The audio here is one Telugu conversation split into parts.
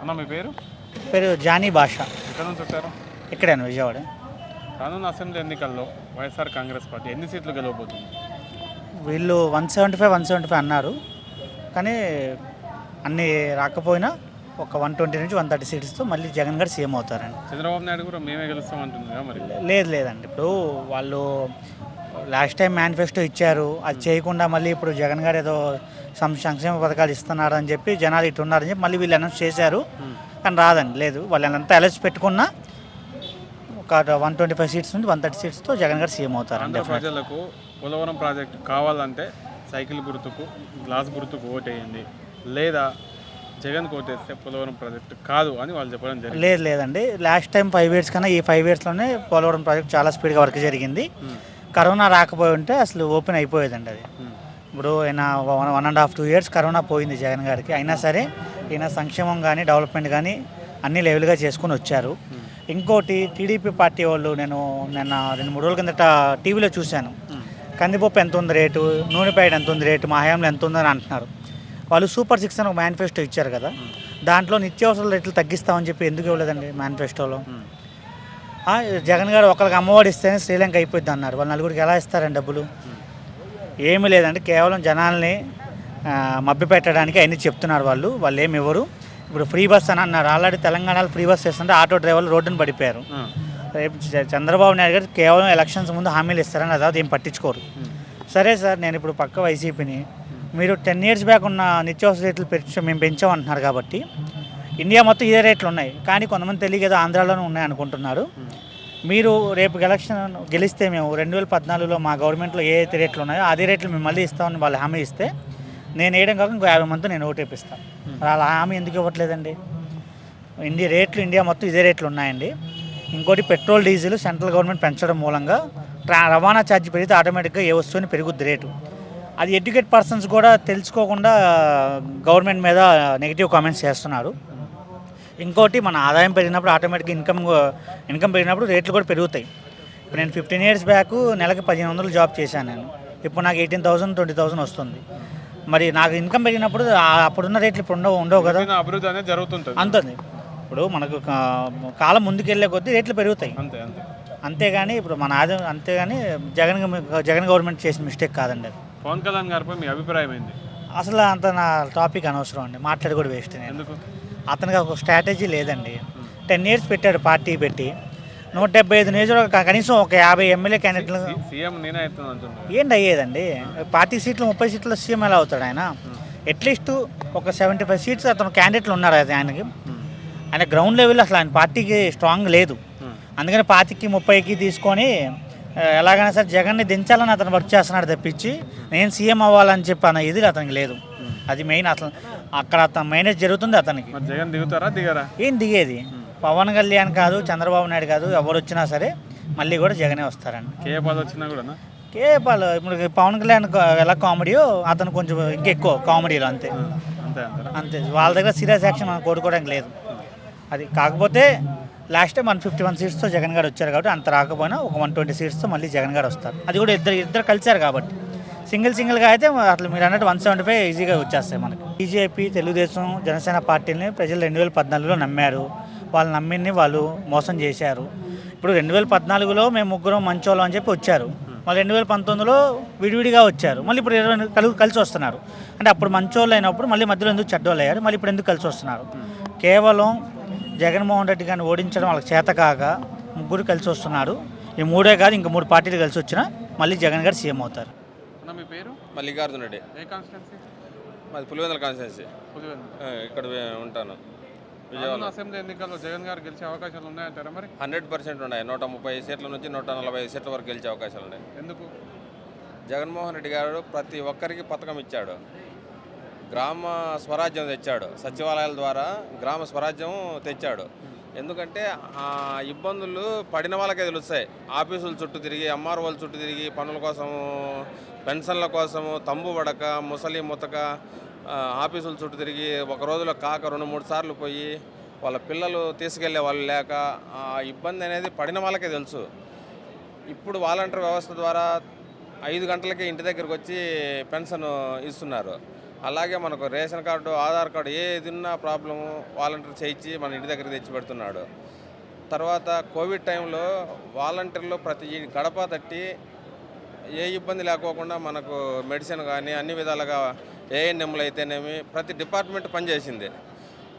అన్న మీ పేరు? పేరు జానీ భాష. ఎక్కడ నుంచి వచ్చారు? ఇక్కడేనా విజయవాడ. రానున్న అసెంబ్లీ ఎన్నికల్లో వైఎస్ఆర్ కాంగ్రెస్ పార్టీ ఎన్ని సీట్లు గెలవబోతుంది? వీళ్ళు one seventy five one seventy five అన్నారు. కానీ అన్నీ రాకపోయినా ఒక వన్ ట్వంటీ నుంచి వన్ థర్టీ సీట్స్తో మళ్ళీ జగన్ గారు సీఎం అవుతారండి. చంద్రబాబు నాయుడు కూడా మేమే గెలుస్తాం మరి. లేదు లేదండి. ఇప్పుడు వాళ్ళు లాస్ట్ టైం మేనిఫెస్టో ఇచ్చారు. అది చేయకుండా మళ్ళీ ఇప్పుడు జగన్ గారు ఏదో సంక్షేమ పథకాలు ఇస్తున్నారు అని చెప్పి జనాలు ఇటు ఉన్నారని చెప్పి మళ్ళీ వీళ్ళు అనౌన్స్ చేశారు. కానీ రాదండి లేదు. వాళ్ళు ఎంత అలర్ట్స్ పెట్టుకున్నా ఒక వన్ ట్వంటీ ఫైవ్ సీట్స్ నుండి వన్ థర్టీ సీట్స్తో జగన్ గారు సీఎం అవుతారండి ఆంధ్ర ప్రజలకు పోలవరం ప్రాజెక్టు కావాలంటే సైకిల్ గుర్తుకు గ్లాస్ గుర్తుకు ఓటేయండి లేదా జగన్ ఓటేస్తే పోలవరం ప్రాజెక్టు కాదు అని వాళ్ళు చెప్పడం జరిగింది. లేదు లేదండి. లాస్ట్ టైం ఫైవ్ ఇయర్స్ కన్నా ఈ ఫైవ్ ఇయర్స్లోనే పోలవరం ప్రాజెక్ట్ చాలా స్పీడ్గా వర్క్ జరిగింది. కరోనా రాకపోయి ఉంటే అసలు ఓపెన్ అయిపోయేదండి అది. ఇప్పుడు ఆయన one one and half two years corona పోయింది జగన్ గారికి. అయినా సరే ఈయన సంక్షేమం కానీ డెవలప్మెంట్ కానీ అన్ని లెవెల్గా చేసుకుని వచ్చారు. ఇంకోటి టీడీపీ పార్టీ వాళ్ళు నేను నిన్న రెండు మూడు రోజుల కిందట టీవీలో చూశాను. కందిపప్పు ఎంత ఉంది రేటు నూనె ప్యాకెట్ ఎంత ఉంది రేటు మా హయాంలో ఎంత ఉందని అంటున్నారు. వాళ్ళు సూపర్ సిక్స్ అని ఒక మేనిఫెస్టో ఇచ్చారు కదా. దాంట్లో నిత్యావసరాల రేట్లు తగ్గిస్తామని చెప్పి ఎందుకు ఇవ్వలేదండి మేనిఫెస్టోలో? జగన్ గారు ఒకరికి అమ్మఒడి ఇస్తేనే శ్రీలంక అయిపోద్ది అన్నారు. వాళ్ళు నలుగురికి ఎలా ఇస్తారండి డబ్బులు? ఏమీ లేదంటే కేవలం జనాల్ని మబ్బి పెట్టడానికి అన్నీ చెప్తున్నారు వాళ్ళు. వాళ్ళు ఏమి ఇవ్వరు. ఇప్పుడు ఫ్రీ బస్ అని అన్నారు. ఆల్రెడీ తెలంగాణలో ఫ్రీ బస్ చేస్తుంటే ఆటో డ్రైవర్లు రోడ్డును పడిపోయారు. రేపు చంద్రబాబు నాయుడు గారు కేవలం ఎలక్షన్స్ ముందు హామీలు ఇస్తారని అதாவது ఏం పట్టించుకోరు. సరే సార్ నేను ఇప్పుడు పక్క వైసీపీని. మీరు టెన్ ఇయర్స్ బ్యాక్ ఉన్న నిత్యావసర రేట్లు పెంచు మేము పెంచామంటున్నారు కాబట్టి. ఇండియా మొత్తం ఇదే రేట్లు ఉన్నాయి. కానీ కొంతమంది తెలియక ఏదో ఆంధ్రాలోనే ఉన్నాయి అనుకుంటున్నారు. మీరు రేపు ఎలక్షన్ గెలిస్తే మేము రెండు వేల పద్నాలుగులో మా గవర్నమెంట్లో ఏ అయితే రేట్లు ఉన్నాయో అదే రేట్లు మేము మళ్ళీ ఇస్తామని వాళ్ళు హామీ ఇస్తే నేను వేయడం కాక ఇంకో యాభై మంది నేను ఓటేపిస్తాను వాళ్ళ హామీ ఎందుకు ఇవ్వట్లేదండి? ఇండియా రేట్లు ఇండియా మొత్తం ఇదే రేట్లు ఉన్నాయండి. ఇంకోటి పెట్రోల్ డీజిల్ సెంట్రల్ గవర్నమెంట్ పెంచడం మూలంగా ట్రా రవాణా ఛార్జ్ పెరిగితే ఆటోమేటిక్గా ఏ వస్తువుని పెరుగుద్ది రేటు. అది ఎడ్యుకేట్ పర్సన్స్ కూడా తెలుసుకోకుండా గవర్నమెంట్ మీద నెగిటివ్ కామెంట్స్ చేస్తున్నారు. ఇంకోటి మన ఆదాయం పెరిగినప్పుడు ఆటోమేటిక్గా ఇన్కమ్ ఇన్కమ్ పెరిగినప్పుడు రేట్లు కూడా పెరుగుతాయి. ఇప్పుడు నేను ఫిఫ్టీన్ ఇయర్స్ బ్యాక్ నెలకి పదిహేను వందలు జాబ్ చేశాను నేను. ఇప్పుడు నాకు ఎయిటీన్ థౌసండ్ ట్వంటీ థౌసండ్ వస్తుంది. మరి నాకు ఇన్కమ్ పెరిగినప్పుడు అప్పుడున్న రేట్లు ఇప్పుడు ఉండవు ఉండవు కదా. అభివృద్ధి అనేది జరుగుతుంటుంది. అంతుంది ఇప్పుడు మనకు కాలం ముందుకెళ్ళే కొద్దీ రేట్లు పెరుగుతాయి. అంతే అంతే. అంతేగాని ఇప్పుడు మన ఆదాయం అంతేగాని జగన్ జగన్ గవర్నమెంట్ చేసిన మిస్టేక్ కాదండి అది. పవన్ కళ్యాణ్ గారిపై మీ అభిప్రాయం ఏంది? అసలు అంత నా టాపిక్ అనవసరం అండి. మాట్లాడి కూడా వేస్ట్ నేను. ఎందుకు? అతనికి ఒక స్ట్రాటజీ లేదండి. టెన్ ఇయర్స్ పెట్టాడు పార్టీ పెట్టి. నూట డెబ్బై ఐదు నియోజకవర్గ కనీసం ఒక యాభై ఎమ్మెల్యే క్యాండిడేట్లు ఏంటి అయ్యేదండి? పార్టీ సీట్లు ముప్పై సీట్లు సీఎం ఎలా అవుతాడు ఆయన? అట్లీస్ట్ ఒక సెవెంటీ ఫైవ్ సీట్స్ అతను క్యాండిడేట్లు ఉన్నారు అది ఆయనకి. ఆయన గ్రౌండ్ లెవెల్ అసలు ఆయన పార్టీకి స్ట్రాంగ్ లేదు. అందుకని పాతికి ముప్పైకి తీసుకొని ఎలాగైనా సరే జగన్ని దించాలని అతను వర్క్ చేస్తున్నాడు తప్పించి నేను సీఎం అవ్వాలని చెప్పి అన్న ఇది అతనికి లేదు. అది మెయిన్ అసలు అక్కడ అతను మైనస్ జరుగుతుంది అతనికి. మరి జగన్ దిగుతారా దిగారా? ఏం దిగేది? పవన్ కళ్యాణ్ కాదు చంద్రబాబు నాయుడు కాదు ఎవరు వచ్చినా సరే మళ్ళీ కూడా జగనే వస్తారండి కే పది వచ్చినా కూడా కే వాళ్ళు ఇప్పుడు పవన్ కళ్యాణ్ ఎలా కామెడీయో అతను కొంచెం ఇంకెక్కువ కామెడీలో అంతే. అంతే వాళ్ళ దగ్గర సీరియస్ యాక్షన్ మనం కోరుకోవడానికి లేదు. అది కాకపోతే last time one fifty one సీట్స్తో Jagan గారు వచ్చారు కాబట్టి అంత రాకపోయినా ఒక వన్ ట్వంటీ సీట్స్తో మళ్ళీ జగన్ గారు వస్తారు. అది కూడా ఇద్దరు ఇద్దరు కలిశారు కాబట్టి. సింగిల్ సింగిల్గా అయితే అట్లా మీరు అన్నట్టు వన్ సెవెంటీ ఫైవ్ ఈజీగా వచ్చేస్తాయి మనకి. బీజేపీ తెలుగుదేశం జనసేన పార్టీని ప్రజలు రెండు వేల పద్నాలుగులో నమ్మారు. వాళ్ళు నమ్మిని వాళ్ళు మోసం చేశారు. ఇప్పుడు రెండు వేల పద్నాలుగులో మేము ముగ్గురం మంచోళ్ళం అని చెప్పి వచ్చారు. మళ్ళీ రెండు వేల పంతొమ్మిదిలో విడివిడిగా వచ్చారు. మళ్ళీ ఇప్పుడు ఇరవై కలు కలిసి వస్తున్నారు. అంటే అప్పుడు మంచోళ్ళు అయినప్పుడు మళ్ళీ మధ్యలో ఎందుకు చెడ్డోళ్ళు అయ్యారు మళ్ళీ ఇప్పుడు ఎందుకు కలిసి వస్తున్నారు? కేవలం జగన్మోహన్ రెడ్డి గారిని ఓడించడం వాళ్ళకి చేత కాక ముగ్గురు కలిసి వస్తున్నారు. ఈ మూడే కాదు ఇంకా మూడు పార్టీలు కలిసి వచ్చినా మళ్ళీ జగన్ గారు సీఎం అవుతారు. మల్లికార్జున రెడ్డి. ఏ కాన్స్టిట్యున్సీ మాది పులివెందుల కాన్స్టిట్యున్సీ ఆ, ఇక్కడ వే- ఉంటాను. విజయవాడ రానున్న అసెంబ్లీ ఎన్నికల్లో జగన్ గారు గెలిచే అవకాశాలు ఉన్నాయంటారా మరి? హండ్రెడ్ పర్సెంట్ ఉన్నాయి. నూట ముప్పై సీట్ల నుంచి నూట నలభై సీట్ల వరకు గెలిచే అవకాశాలు ఉన్నాయి. ఎందుకు? జగన్మోహన్ రెడ్డి గారు ప్రతి ఒక్కరికి పథకం ఇచ్చాడు. గ్రామ స్వరాజ్యం తెచ్చాడు. సచివాలయాల ద్వారా గ్రామ స్వరాజ్యం తెచ్చాడు. ఎందుకంటే ఆ ఇబ్బందులు పడిన వాళ్ళకే తెలుస్తాయి. ఆఫీసుల చుట్టూ తిరిగి ఎంఆర్ఓల చుట్టూ తిరిగి పనుల కోసము పెన్షన్ల కోసము తంబు పడక ముసలి ముతక ఆఫీసుల చుట్టూ తిరిగి ఒక రోజులో కాక రెండు మూడు సార్లు పోయి వాళ్ళ పిల్లలు తీసుకెళ్ళే వాళ్ళు లేక ఆ ఇబ్బంది అనేది పడిన వాళ్ళకే తెలుసు. ఇప్పుడు వాలంటీర్ వ్యవస్థ ద్వారా ఐదు గంటలకే ఇంటి దగ్గరకు వచ్చి పెన్షన్ ఇస్తున్నారు. అలాగే మనకు రేషన్ కార్డు ఆధార్ కార్డు ఏది ఉన్నా ప్రాబ్లము వాలంటీర్ చేయించి మన ఇంటి దగ్గర తెచ్చి పెడుతున్నాడు. తర్వాత కోవిడ్ టైంలో వాలంటీర్లు ప్రతి గడప తట్టి ఏ ఇబ్బంది లేకోకుండా మనకు మెడిసిన్ కానీ అన్ని విధాలుగా ఏఎన్ఎంలు అయితేనేమి ప్రతి డిపార్ట్మెంట్ పనిచేసింది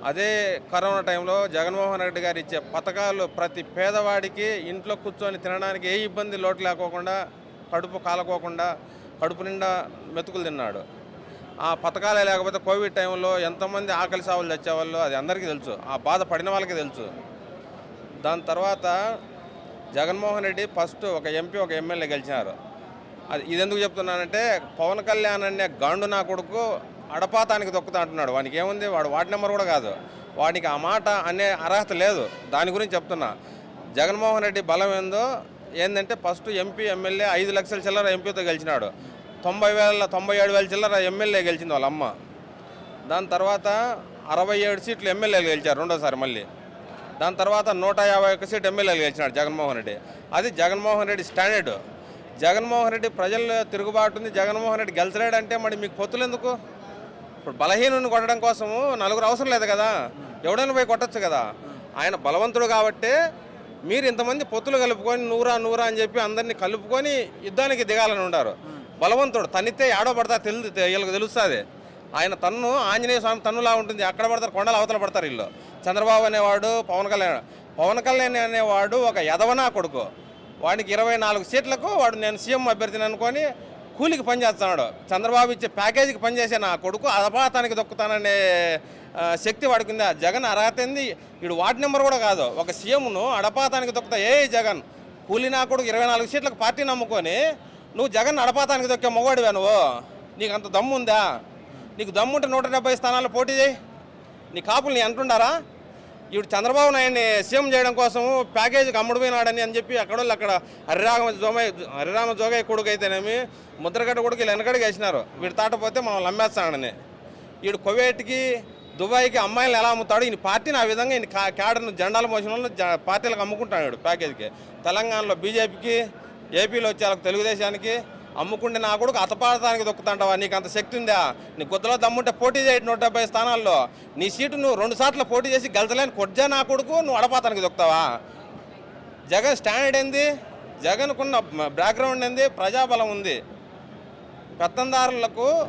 అదే కరోనా టైంలో జగన్మోహన్ రెడ్డి గారు ఇచ్చే పథకాలు ప్రతి పేదవాడికి ఇంట్లో కూర్చొని తినడానికి ఏ ఇబ్బంది లోటు లేకోకుండా కడుపు కాలకోకుండా కడుపు నిండా మెతుకులు తిన్నాడు. ఆ పథకాలే లేకపోతే కోవిడ్ టైంలో ఎంతమంది ఆకలి సావులు తెచ్చేవాళ్ళు అది అందరికీ తెలుసు. ఆ బాధ పడిన వాళ్ళకి తెలుసు. దాని తర్వాత జగన్మోహన్ రెడ్డి ఫస్ట్ ఒక ఎంపీ ఒక ఎమ్మెల్యే గెలిచినారు. అది ఇది ఎందుకు చెప్తున్నానంటే పవన్ కళ్యాణ్ అనే గాండు నా కొడుకు అడపాతానికి దొక్కుతా అంటున్నాడు. వానికి ఏముంది? వాడు వార్డు నెంబర్ కూడా కాదు. వాడికి ఆ మాట అనే అర్హత లేదు. దాని గురించి చెప్తున్నా. జగన్మోహన్ రెడ్డి బలం ఏందో ఏంటంటే ఫస్ట్ ఎంపీ ఎమ్మెల్యే ఐదు లక్షల చిల్లర ఎంపీతో గెలిచినాడు. తొంభై వేల తొంభై ఏడు వేల చిల్లర ఎమ్మెల్యే గెలిచింది వాళ్ళ అమ్మ. దాని తర్వాత అరవై ఏడు సీట్లు ఎమ్మెల్యేలు గెలిచారు రెండోసారి మళ్ళీ. దాని తర్వాత నూట యాభై ఒక్క సీట్ ఎమ్మెల్యేలు గెలిచినాడు జగన్మోహన్ రెడ్డి. అది జగన్మోహన్ రెడ్డి స్టాండర్డ్. జగన్మోహన్ రెడ్డి ప్రజల్లో తిరుగుబాటు ఉంది. జగన్మోహన్ రెడ్డి గెలిచలేడంటే మరి మీకు పొత్తులు ఎందుకు? ఇప్పుడు బలహీనుని కొట్టడం కోసము నలుగురు అవసరం లేదు కదా. ఎవడైనా పోయి కొట్టచ్చు కదా. ఆయన బలవంతుడు కాబట్టి మీరు ఇంతమంది పొత్తులు కలుపుకొని నూరా నూరా అని చెప్పి అందరినీ కలుపుకొని యుద్ధానికి దిగాలని ఉన్నారు. బలవంతుడు. తన్నితే ఏడో పడతా తెలు వీళ్ళకి తెలుస్తుంది. ఆయన తన్ను ఆంజనేయ స్వామి తన్నులా ఉంటుంది. అక్కడ పడతారు? కొండలు అవతల పడతారు వీళ్ళు. చంద్రబాబు అనేవాడు పవన్ కళ్యాణ్ పవన్ కళ్యాణ్ అనేవాడు ఒక యదవనా కొడుకు. వాడికి ఇరవై నాలుగు సీట్లకు వాడు నేను సీఎం అభ్యర్థిని అనుకొని కూలికి పనిచేస్తున్నాడు చంద్రబాబు ఇచ్చే ప్యాకేజీకి పనిచేసే నా కొడుకు అపాతానికి దొక్కుతాననే శక్తి వాడికి ఉంది ఆ జగన్ అర్హత ఏంది? వీడు వార్డు నెంబర్ కూడా కాదు. ఒక సీఎంను అడపాతానికి దొక్కుతా. ఏ జగన్ కూలి నా కొడుకు ఇరవై నాలుగు సీట్లకు పార్టీ నమ్ముకొని నువ్వు జగన్ నడపాతానికి దొక్కే మొగవాడివా నువ్వు. నీకు అంత దమ్ముందా నీకు దమ్ముంటే నూట డెబ్బై స్థానాలు పోటీ చేయి. నీ కాపులు నీ అంటుండారా? ఇప్పుడు చంద్రబాబు నాయుడిని సీఎం చేయడం కోసం ప్యాకేజీకి అమ్ముడుపోయినాడని అని చెప్పి అక్కడోళ్ళు అక్కడ హరిరామ జోమయ్య హరిరామ జోగయ్య కొడుకు అయితేనేమి ముద్రగడ్డ కొడుకు వీళ్ళు వెనకడికి వేసినారు. వీడు తాటపోతే మనం నమ్మేస్తాడని వీడు కువైట్కి దుబాయ్కి అమ్మాయిలు ఎలా అమ్ముతాడు ఈయన పార్టీని ఆ విధంగా ఈయన క్యాడర్ను జెండాల మోసిన వాళ్ళు పార్టీలకు అమ్ముకుంటాడు ప్యాకేజీకి. తెలంగాణలో బీజేపీకి ఏపీలో వచ్చే వాళ్ళకి తెలుగుదేశానికి అమ్ముకుంటే నా కొడుకు అతపాతానికి దొక్కుతాంటావా? నీకు అంత శక్తి ఉందా? నీ గుద్దలో దమ్ముంటే పోటీ చేయడం నూట డెబ్బై స్థానాల్లో. నీ సీటు నువ్వు రెండు సార్లు పోటీ చేసి గెలచలేని కొడ్జా నా కొడుకు నువ్వు అడపాతానికి దొక్కుతావా? జగన్ స్టాండర్డ్ ఏంది? జగన్కున్న బ్యాక్గ్రౌండ్ ఏంది? ప్రజాబలం ఉంది. పెత్తందారులకు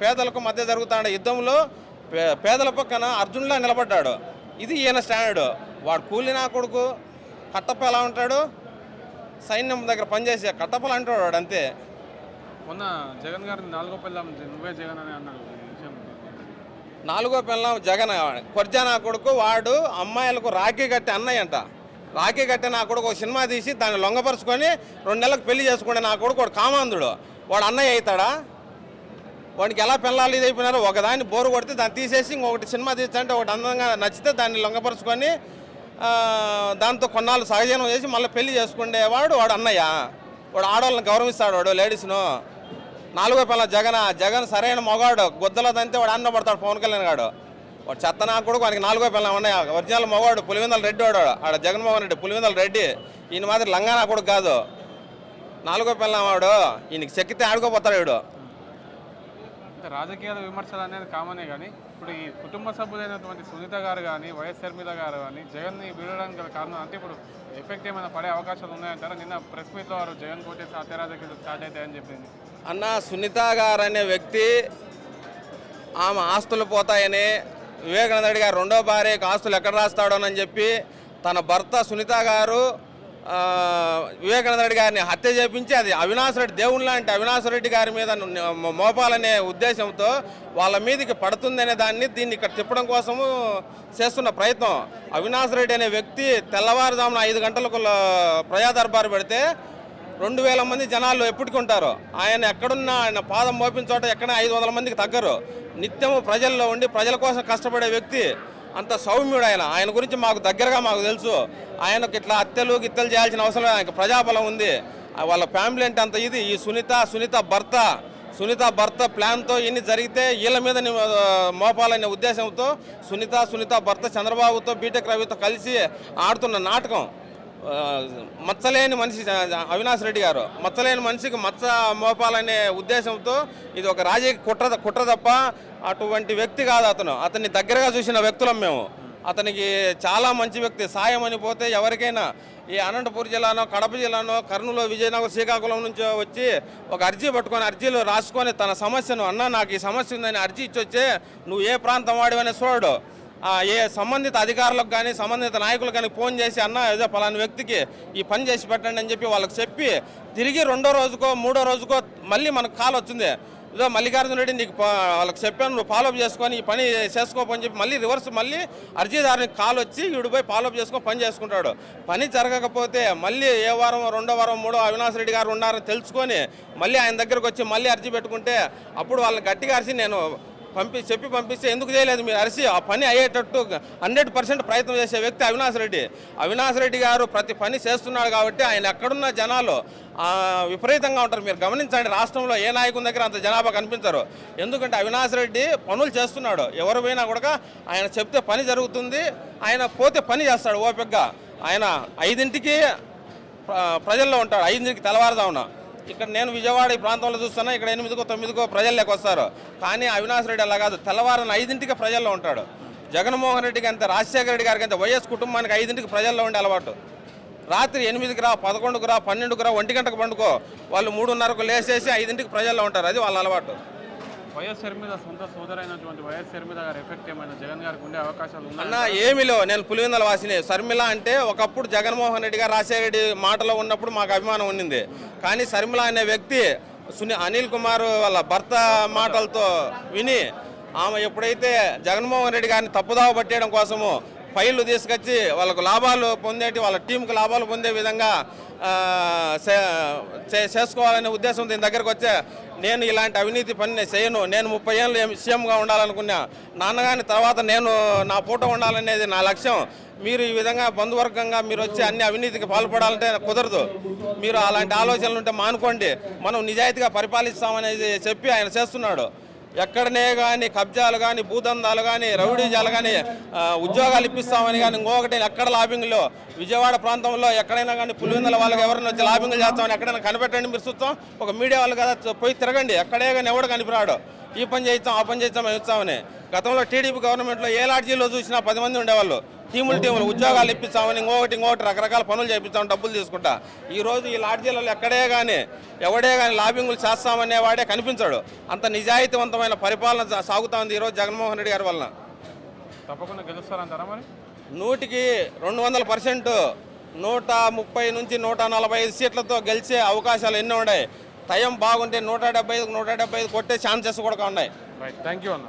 పేదలకు మధ్య జరుగుతున్న యుద్ధంలో పే- పేదల పక్కన అర్జునులా నిలబడ్డాడు. ఇది ఈయన స్టాండర్డ్. వాడు కూలి నా కొడుకు కట్టప్ప ఎలా ఉంటాడు? సైన్యం దగ్గర పనిచేసే కట్టప్పలు అంటాడు వాడు అంతే. మొన్న జగన్ గారిని నాలుగో పిల్లం నువ్వే జగన్ అని విషయం నాలుగో పిల్లం జగన్ కొర్జా నా కొడుకు వాడు అమ్మాయిలకు రాఖీ కట్టే అన్నయ్య అంట. రాఖీ కట్టే నా కొడుకు ఒక సినిమా తీసి దాన్ని లొంగపరుచుకొని రెండు నెలలకు పెళ్ళి చేసుకునే నా కొడుకు వాడు కామాంధుడు. వాడు అన్నయ్య అవుతాడా? వాడికి ఎలా పిల్లలు ఇది అయిపోయినారో ఒకదాన్ని బోరు కొడితే దాన్ని తీసేసి ఇంకొకటి సినిమా తీస్తే ఒకటి అందంగా నచ్చితే దాన్ని లొంగపరుచుకొని దాంతో కొన్నాళ్ళు సహజీవనం చేసి మళ్ళీ పెళ్ళి చేసుకునేవాడు వాడు అన్నయ్య. వాడు ఆడవాళ్ళని గౌరవిస్తాడు వాడు లేడీస్ను. నాలుగో పిల్ల జగన్ జగన్ సరైన మొగాడు గుద్దలో దంతే వాడు అన్న పడతాడు పవన్ కళ్యాణ్ గాడు. వాడు చెత్త నాకు కూడా వానికి నాలుగో పిల్ల ఉన్నాయా ఒరిజినల్ మొగాడు పులివెందల రెడ్డి వాడు. ఆడ జగన్మోహన్ రెడ్డి పులివెందల రెడ్డి. ఈయన మాదిరి లంగా నా కొడుకు కాదు. నాలుగో పిల్ల వాడు. ఈయనకి చెక్కితే ఆడుకోపోతాడు వీడు. రాజకీయాల విమర్శలు అనేది కామనే కానీ ఇప్పుడు ఈ కుటుంబ సభ్యులైనటువంటి సునీత గారు కానీ వైఎస్ షర్మిల గారు కానీ జగన్ని వీడడానికి గల కారణం అంటే ఇప్పుడు ఎఫెక్ట్ ఏమైనా పడే అవకాశాలు ఉన్నాయంటారా? నిన్న ప్రెస్ మీట్లో వారు జగన్ కోటే హత్య స్టార్ట్ అవుతాయని చెప్పింది. అన్న సునీత గారు అనే వ్యక్తి ఆమె ఆస్తులు పోతాయని వివేకానంద గారు రెండో భార్యకు ఆస్తులు ఎక్కడ రాస్తాడోనని చెప్పి తన భర్త సునీత గారు వివేకానంద రెడ్డి గారిని హత్య చేపించి అది అవినాశరెడ్డి దేవుని లాంటి అవినాశరెడ్డి గారి మీద మోపాలనే ఉద్దేశంతో వాళ్ళ మీదకి పడుతుందనే దాన్ని దీన్ని ఇక్కడ తిప్పడం కోసము చేస్తున్న ప్రయత్నం. అవినాశరెడ్డి అనే వ్యక్తి తెల్లవారుజామున ఐదు గంటలకు ల- ప్రజా దర్బారు పెడితే రెండు వేల మంది జనాలు ఎప్పటికుంటారు ఆయన ఎక్కడున్నా ఆయన పాదం మోపిన చోట ఎక్కడ ఐదు వందల మందికి తగ్గరు. నిత్యము ప్రజల్లో ఉండి ప్రజల కోసం కష్టపడే వ్యక్తి. అంత సౌమ్యుడు ఆయన. ఆయన గురించి మాకు దగ్గరగా మాకు తెలుసు. ఆయనకు ఇట్లా హత్యలు గిత్తలు చేయాల్సిన అవసరం ఆయనకు ప్రజాబలం ఉంది. వాళ్ళ ఫ్యామిలీ అంటే అంత ఇది. ఈ సునీత సునీత భర్త సునీత భర్త ప్లాన్తో ఇన్ని జరిగితే వీళ్ళ మీద మోపాలనే ఉద్దేశంతో సునీత సునీత భర్త చంద్రబాబుతో బీటెక్ రవితో కలిసి ఆడుతున్న నాటకం. మచ్చలేని మనిషి అవినాష్ రెడ్డి గారు. మచ్చలేని మనిషికి మచ్చ మోపాలనే ఉద్దేశంతో ఇది ఒక రాజకీయ కుట్ర కుట్ర తప్ప అటువంటి వ్యక్తి కాదు అతను. అతన్ని దగ్గరగా చూసిన వ్యక్తులం మేము. అతనికి చాలా మంచి వ్యక్తి. సాయం అని పోతే ఎవరికైనా ఈ అనంతపూర్ జిల్లానో కడప జిల్లానో కర్నూలు విజయనగరం శ్రీకాకుళం నుంచి వచ్చి ఒక అర్జీ పట్టుకొని అర్జీలు రాసుకొని తన సమస్యను అన్న నాకు ఈ సమస్య ఉందని అర్జీ ఇచ్చి వచ్చే నువ్వు ఏ ప్రాంతం వాడివని చూడడు. ఏ సంబంధిత అధికారులకు కానీ సంబంధిత నాయకులకు కానీ ఫోన్ చేసి అన్న ఏదో పలానా వ్యక్తికి ఈ పని చేసి పెట్టండి అని చెప్పి వాళ్ళకి చెప్పి తిరిగి రెండో రోజుకో మూడో రోజుకో మళ్ళీ మనకు కాల్ వచ్చింది. ఏదో మల్లికార్జున రెడ్డి నీకు వాళ్ళకి చెప్పాను నువ్వు ఫాలోఅప్ చేసుకొని ఈ పని చేసుకోపని చెప్పి మళ్ళీ రివర్స్ మళ్ళీ అర్జీదారునికి కాల్ వచ్చి వీడు పోయి ఫాలోఅప్ చేసుకొని పని చేసుకుంటాడు. పని జరగకపోతే మళ్ళీ ఏ వారం రెండో వారం మూడో అవినాష్ రెడ్డి గారు ఉన్నారని తెలుసుకొని మళ్ళీ ఆయన దగ్గరకు వచ్చి మళ్ళీ అర్జీ పెట్టుకుంటే అప్పుడు వాళ్ళని గట్టిగా అరిచి నేను పంపి చెప్పి పంపిస్తే ఎందుకు చేయలేదు మీరు? అరిసి ఆ పని అయ్యేటట్టు హండ్రెడ్ పర్సెంట్ ప్రయత్నం చేసే వ్యక్తి అవినాష్ రెడ్డి. అవినాష్ రెడ్డి గారు ప్రతి పని చేస్తున్నాడు కాబట్టి ఆయన ఎక్కడున్న జనాలు విపరీతంగా ఉంటారు. మీరు గమనించండి రాష్ట్రంలో ఏ నాయకుని దగ్గర అంత జనాభా కనిపించరు. ఎందుకంటే అవినాష్ రెడ్డి పనులు చేస్తున్నాడు. ఎవరు పోయినా కూడా ఆయన చెప్తే పని జరుగుతుంది. ఆయన పోతే పని చేస్తాడు ఓపికగా ఆయన ఐదింటికి ప్రజల్లో ఉంటాడు. ఐదింటికి తెల్లవారుదామున ఇక్కడ నేను విజయవాడ ఈ ప్రాంతంలో చూస్తున్నా ఇక్కడ ఎనిమిదికో తొమ్మిదికో ప్రజల్లోకి వస్తారు. కానీ అవినాష్ రెడ్డి అలా కాదు తెల్లవారున ఐదింటికి ప్రజల్లో ఉంటాడు. జగన్మోహన్ రెడ్డికి అంత రాజశేఖర రెడ్డి గారికి అంత వైఎస్ కుటుంబానికి ఐదింటికి ప్రజల్లో ఉండే అలవాటు. రాత్రి ఎనిమిదికి రా పదకొండుకు రా పన్నెండుకు రా ఒంటి గంటకు పండుకో. వాళ్ళు మూడున్నరకు లేసేసి ఐదింటికి ప్రజల్లో ఉంటారు అది వాళ్ళ అలవాటు. వైఎస్ షర్మిల సొంత సోదరైనటువంటి వైఎస్ షర్మిల గారి ఎఫెక్ట్ ఏమైనా జగన్ గారికి ఉండే అవకాశాలు అన్న ఉన్నాయి ఏమీ లేవు. నేను పులివెందల వాసిని. శర్మిల అంటే ఒకప్పుడు జగన్మోహన్ రెడ్డి గారు రాజశేఖర రెడ్డి మాటలో ఉన్నప్పుడు మాకు అభిమానం ఉండింది కానీ శర్మిల అనే వ్యక్తి సుని అనిల్ కుమార్ వాళ్ళ భర్త మాటలతో విని ఆమె ఎప్పుడైతే జగన్మోహన్ రెడ్డి గారిని తప్పుదావ పట్టేయడం కోసము ఫైళ్ళు తీసుకొచ్చి వాళ్ళకు లాభాలు పొందేటి వాళ్ళ టీంకు లాభాలు పొందే విధంగా చే- చేసుకోవాలనే ఉద్దేశం దీని దగ్గరకు వచ్చే. నేను ఇలాంటి అవినీతి పని నేను చేయను. నేను ముప్పై ఏళ్ళు సీఎంగా ఉండాలనుకున్నా. నాన్నగాని తర్వాత నేను నా పూట ఉండాలనేది నా లక్ష్యం. మీరు ఈ విధంగా బంధువర్గంగా మీరు వచ్చి అన్ని అవినీతికి పాల్పడాలంటే కుదరదు. మీరు అలాంటి ఆలోచనలు ఉంటే మానుకోండి. మనం నిజాయితీగా పరిపాలిస్తామనేది చెప్పి ఆయన చేస్తున్నాడు. ఎక్కడనే కానీ కబ్జాలు కానీ భూదందాలు కానీ రౌడీజాలు కానీ ఉద్యోగాలు ఇప్పిస్తామని కానీ ఇంకొకటి ఎక్కడ లాబింగ్లో? విజయవాడ ప్రాంతంలో ఎక్కడైనా కానీ పులివెందుల వాళ్ళకి ఎవరైనా వచ్చి లాబింగ్లు చేస్తామని ఎక్కడైనా కనిపెట్టండి మీరు చూస్తాం. ఒక మీడియా వాళ్ళు కదా పోయి తిరగండి. ఎక్కడే కానీ ఎవడు కనిపిరాడు. ఈ పని చేయిస్తాం ఆ పని చేస్తాం అని ఇస్తామని. గతంలో టీడీపీ గవర్నమెంట్లో ఏ లాడ్జీలో చూసినా పది మంది ఉండేవాళ్ళు. టీములు టీములు ఉద్యోగాలు ఇప్పిస్తామని ఇంకొకటి ఇంకొకటి రకరకాల పనులు చేపిస్తాం డబ్బులు తీసుకుంటా. ఈ రోజు ఈ లాడ్జీలలో ఎక్కడే కానీ ఎవడే కానీ లాబింగులు చేస్తామనే వాడే కనిపించాడు. అంత నిజాయితీవంతమైన పరిపాలన సాగుతా ఉంది ఈరోజు జగన్మోహన్ రెడ్డి గారి వలన. తప్పకుండా గెలుస్తారంటారా మరి? నూటికి రెండు వందల పర్సెంట్ నూట ముప్పై నుంచి నూట నలభై ఐదు సీట్లతో గెలిచే అవకాశాలు ఎన్నో ఉన్నాయి. టైం బాగుంటే నూట డెబ్బై ఐదు నూట డెబ్బై ఐదు కొట్టే ఛాన్సెస్ కూడా ఉన్నాయి. థ్యాంక్ యూ అన్న.